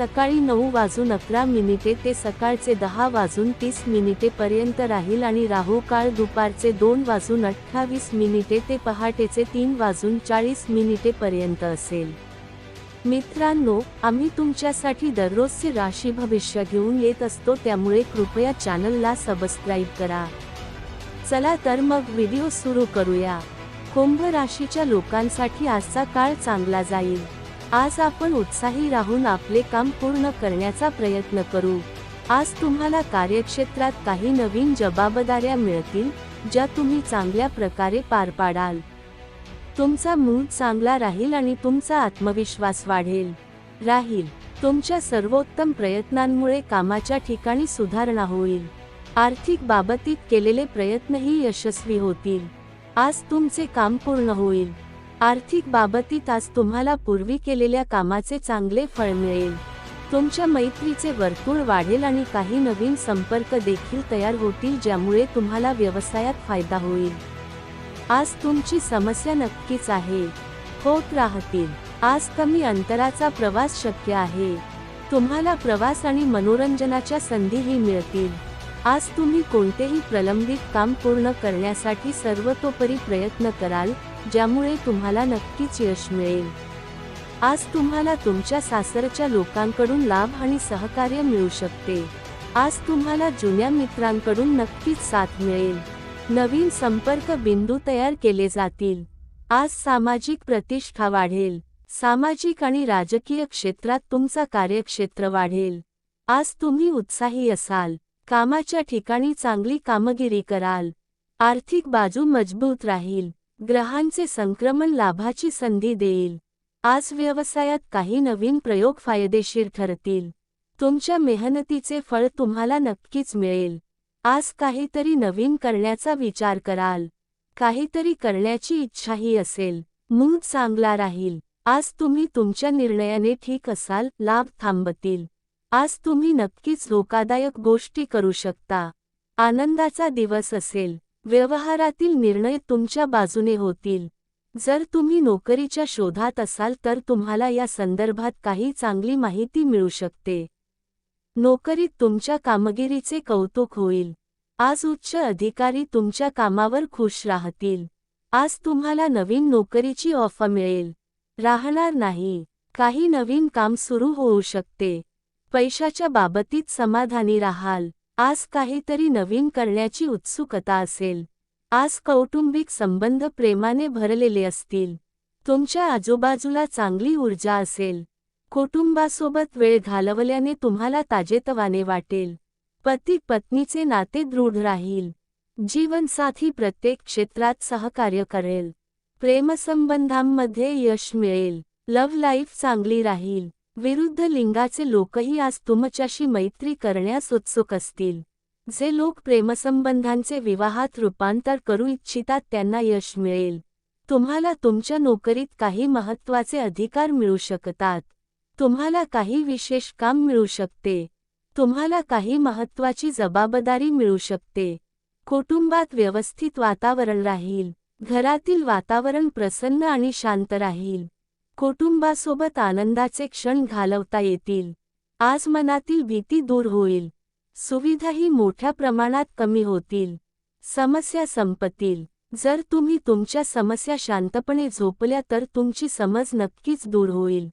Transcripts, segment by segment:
सकाळी नऊ वाजून अकरा मिनिटे ते सकाळचे दहा वाजून तीस मिनिटे पर्यंत राहील आणि राहू काळ दुपारचे दोन वाजून अठ्ठावीस मिनिटे ते पहाटेचे तीन वाजून चाळीस मिनिटे पर्यंत असेल. मित्रांनो आम्ही तुमच्यासाठी दररोजचे राशी भविष्य घेऊन येत असतो त्यामुळे कृपया चॅनलला सबस्क्राईब करा. चला तर मग व्हिडिओ सुरू करूया. कुंभ राशीच्या लोकांसाठी आजचा काळ चांगला जाईल. आज आपण उत्साही राहून आपले काम पूर्ण करण्याचा प्रयत्न करू. आज तुम्हाला कार्यक्षेत्रात काही नवीन जबाबदाऱ्या मिळतील ज्या तुम्ही चांगल्या प्रकारे पार पाडाल. तुमचा मूड चांगला राहील आणि तुमचा आत्मविश्वास वाढेल. राहील. तुमच्या सर्वोत्तम प्रयत्नांमुळे कामाच्या ठिकाणी सुधारणा होईल. आर्थिक बाबतीत केलेले प्रयत्नही यशस्वी होतील. आज तुमचे काम पूर्ण होईल. आर्थिक बाबतीत आज तुम्हाला पूर्वी केलेल्या कामाचे चांगले फळ मिळेल. तुमच्या मैत्रीचे वर्तुळ वाढेल आणि काही नवीन संपर्क देखील तयार होतील ज्यामुळे तुम्हाला व्यवसायात फायदा होईल. आज तुमची समस्या नक्कीच आहे. होत राहतील. आज कमी अंतराचा प्रवास शक्य आहे. तुम्हाला प्रवास आणि मनोरंजनाच्या संधीही मिळतील. आज तुम्ही कोणतेही प्रलंबित काम पूर्ण करण्यासाठी सर्वतोपरी प्रयत्न कराल ज्यामुळे तुम्हाला नक्कीच यश मिळेल. आज तुम्हाला तुमच्या सासरच्या लोकांकडून लाभ आणि सहकार्य मिळू शकते. आज तुम्हाला जुन्या मित्रांकडून नक्कीच साथ मिळेल. नवीन संपर्क बिंदू तयार केले जातील. आज सामाजिक प्रतिष्ठा वाढेल. सामाजिक आणि राजकीय क्षेत्रात तुमचा कार्यक्षेत्र वाढेल. आज तुम्ही उत्साही असाल. कामाच्या ठिकाणी चांगली कामगिरी कराल. आर्थिक बाजू मजबूत राहील. ग्रहांचे संक्रमण लाभाची संधी देईल. आज व्यवसायात काही नवीन प्रयोग फायदेशीर ठरतील. तुमच्या मेहनतीचे फळ तुम्हाला नक्कीच मिळेल. आज काहीतरी नवीन करण्याचा विचार कराल. काहीतरी करण्याची इच्छाही असेल. मूड चांगला राहील. आज तुम्ही तुमच्या निर्णयाने ठीक असाल लाभ थांबतील. आज तुम्ही नक्कीच धोकादायक गोष्टी करू शकता. आनंदाचा दिवस असेल. व्यवहारातील निर्णय तुमच्या बाजूने होतील. जर तुम्ही नोकरीच्या शोधात असाल तर तुम्हाला या संदर्भात काही चांगली माहिती मिळू शकते. नोकरीत तुमच्या कामगिरीचे कौतुक होईल. आज उच्च अधिकारी तुमच्या कामावर खुश राहतील. आज तुम्हाला नवीन नोकरीची ऑफर मिळेल. राहणार नाही. काही नवीन काम सुरू होऊ शकते. पैशाच्या बाबतीत समाधानी राहाल. आज काहीतरी नवीन करण्याची उत्सुकता असेल. आज कौटुंबिक संबंध प्रेमाने भरलेले असतील. तुमच्या आजूबाजूला चांगली ऊर्जा असेल. कुटुंबासोबत वेळ घालवल्याने तुम्हाला ताजेतवाने वाटेल. पती पत्नीचे नाते दृढ राहील. जीवनसाथी प्रत्येक क्षेत्रात सहकार्य करेल. प्रेमसंबंधांमध्ये यश मिळेल. लव्ह लाईफ चांगली राहील. विरुद्ध लिंगाचे लोकही आज तुमच्याशी मैत्री करण्यास उत्सुक असतील. जे लोक प्रेमसंबंधांचे विवाहात रूपांतर करू इच्छितात त्यांना यश मिळेल. तुम्हाला तुमच्या नोकरीत काही महत्त्वाचे अधिकार मिळू शकतात. तुम्हाला काही विशेष काम मिळू शकते. तुम्हाला काही महत्त्वाची जबाबदारी मिळू शकते. कुटुंबात व्यवस्थित वातावरण राहील. घरातील वातावरण प्रसन्न आणि शांत राहील. कुटुंबासोबत आनंदाचे क्षण घालवता येतील. आज मनातील भीती दूर होईल. सुविधाही मोठ्या प्रमाणात कमी होतील. समस्या संपतील. जर तुम्ही तुमच्या समस्या शांतपणे झोपल्या तर तुमची समज नक्कीच दूर होईल.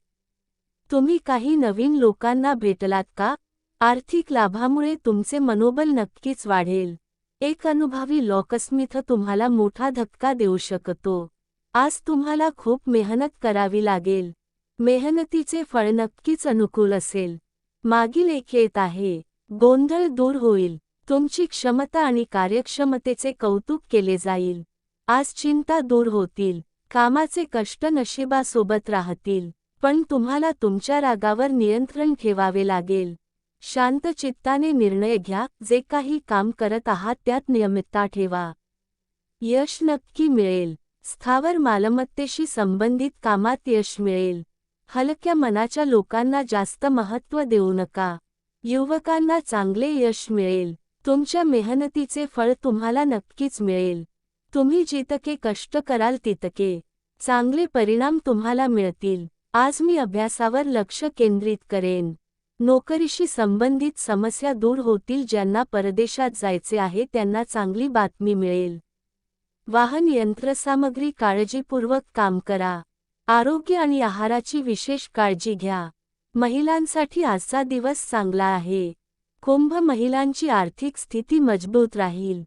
तुम्ही काही नवीन लोकांना भेटलात का? आर्थिक लाभामुळे तुमचे मनोबल नक्कीच वाढेल. एक अनुभवी लॉकस्मिथ तुम्हाला मोठा धक्का देऊ शकतो. आज तुम्हाला खूप मेहनत करावी लागेल. मेहनतीचे फळ नक्कीच अनुकूल असेल. मागील एक येत आहे. गोंधळ दूर होईल. तुमची क्षमता आणि कार्यक्षमतेचे कौतुक केले जाईल. आज चिंता दूर होतील. कामाचे कष्ट नशिबासोबत राहतील. पण तुम्हाला तुमच्या रागावर नियंत्रण ठेवावे लागेल. शांत चित्ताने निर्णय घ्या. जे काही काम करत आहात त्यात नियमितता ठेवा. यश नक्की मिळेल. स्थावर मालमत्तेशी संबंधित कामात यश मिळेल. हलक्या मनाच्या लोकांना जास्त महत्त्व देऊ नका. युवकांना चांगले यश मिळेल. तुमच्या मेहनतीचे फळ तुम्हाला नक्कीच मिळेल. तुम्ही जितके कष्ट कराल तितके चांगले परिणाम तुम्हाला मिळतील. आज मी अभ्यासावर लक्ष केंद्रित करेन. नोकरीशी संबंधित समस्या दूर होतील ज्यांना परदेशात जायचे आहे त्यांना चांगली बातमी मिळेल. वाहन यंत्रसामग्री काळजीपूर्वक काम करा. आरोग्य आणि आहाराची विशेष काळजी घ्या. महिलांसाठी आजचा दिवस चांगला आहे. कुंभ महिलांची आर्थिक स्थिती मजबूत राहील.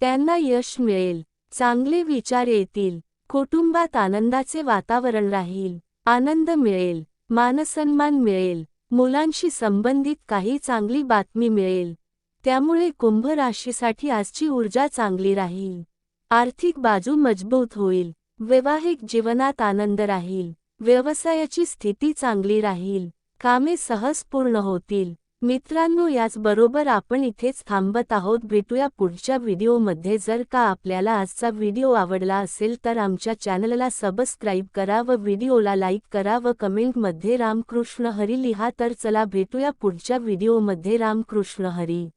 त्यांना यश मिळेल. चांगले विचार येतील. कुटुंबात आनंदाचे वातावरण राहील. आनंद मिळेल. मानसन्मान मिळेल. मुलांशी संबंधित काही चांगली बातमी मिळेल. त्यामुळे कुंभ राशीसाठी आजची ऊर्जा चांगली राहील. आर्थिक बाजू मजबूत होईल. वैवाहिक जीवनात आनंद राहील. व्यवसायाची स्थिती चांगली राहील. कामे सहज पूर्ण होतील. मित्रांनो याचबरोबर आपण इथेच थांबत आहोत. भेटूया पुढच्या व्हिडिओमध्ये. जर का आपल्याला आजचा व्हिडिओ आवडला असेल तर आमच्या चॅनलला सबस्क्राईब करा व व्हिडिओला लाईक करा व कमेंटमध्ये रामकृष्ण हरी लिहा. तर चला भेटूया पुढच्या व्हिडिओमध्ये. रामकृष्ण हरी.